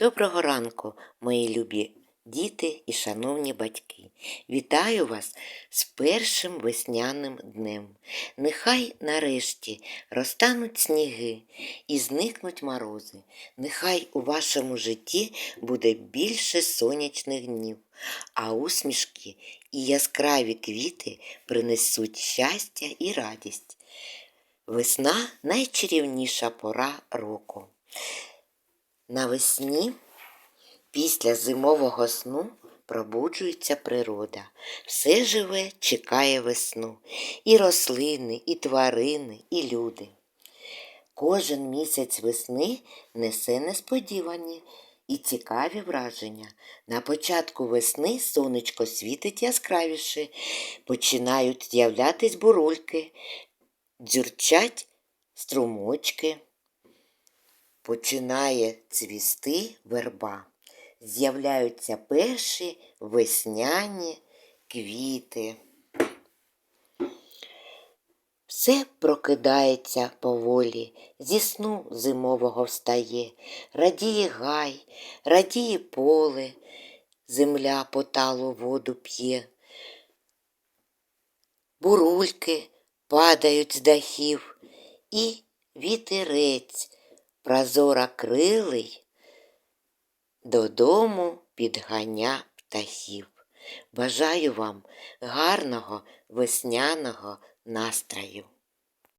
Доброго ранку, мої любі діти і шановні батьки. Вітаю вас з першим весняним днем. Нехай нарешті розтануть сніги і зникнуть морози. Нехай у вашому житті буде більше сонячних днів, а усмішки і яскраві квіти принесуть щастя і радість. Весна найчарівніша пора року. Навесні після зимового сну пробуджується природа. Все живе, чекає весну. І рослини, і тварини, і люди. Кожен місяць весни несе несподівані і цікаві враження. На початку весни сонечко світить яскравіше, починають з'являтись бурульки, дзюрчать струмочки починає цвісти верба. З'являються перші весняні квіти. Все прокидається поволі, зі сну зимового встає, радіє гай, радіє поле, земля поталу воду п'є. Бурульки падають з дахів, і вітерець прозора крилий додому підганя птахів. Бажаю вам гарного весняного настрою.